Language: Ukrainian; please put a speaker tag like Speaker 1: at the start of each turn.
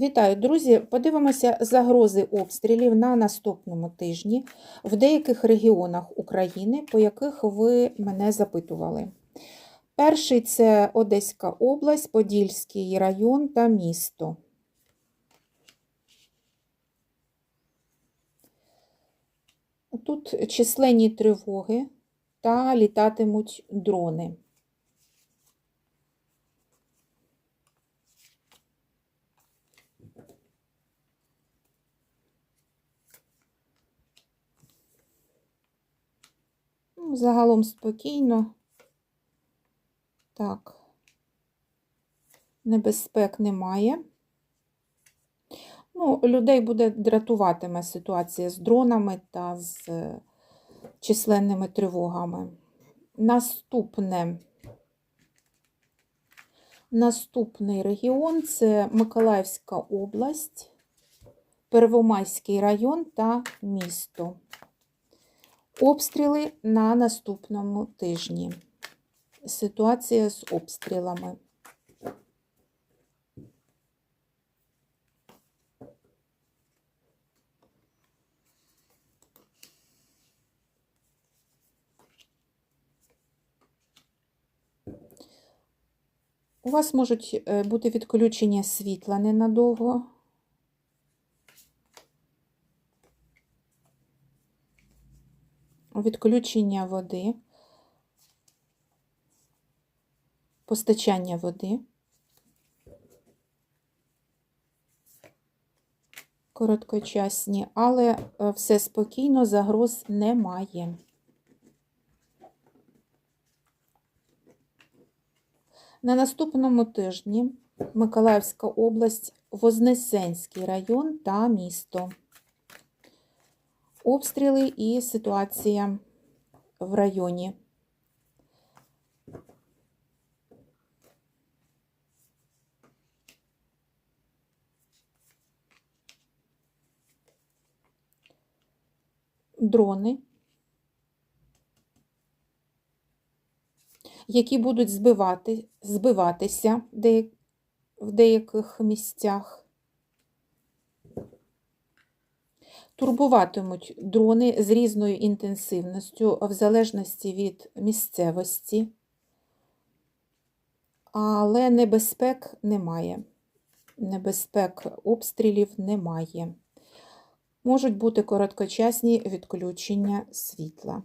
Speaker 1: Вітаю, друзі! Подивимося загрози обстрілів на наступному тижні в деяких регіонах України, по яких ви мене запитували. Перший це Одеська область, Подільський район та місто. Тут численні тривоги та літатимуть дрони. Загалом спокійно. Так. Небезпек немає. Ну, людей буде дратуватиме ситуація з дронами та з е, численними тривогами. Наступне. Наступний регіон це Миколаївська область, Первомайський район та місто. Обстріли на наступному тижні. Ситуація з обстрілами. У вас можуть е, бути відключення світла ненадовго. Відключення води, постачання води, короткочасні, але е, все спокійно, загроз немає. На наступному тижні Миколаївська область, Вознесенський район та місто. Обстріли і ситуація в районі. Дрони, які будуть збивати, збиватися в деяких місцях. Турбуватимуть дрони з різною інтенсивністю в залежності від місцевості, але небезпек немає. Небезпек обстрілів немає. Можуть бути короткочасні відключення світла.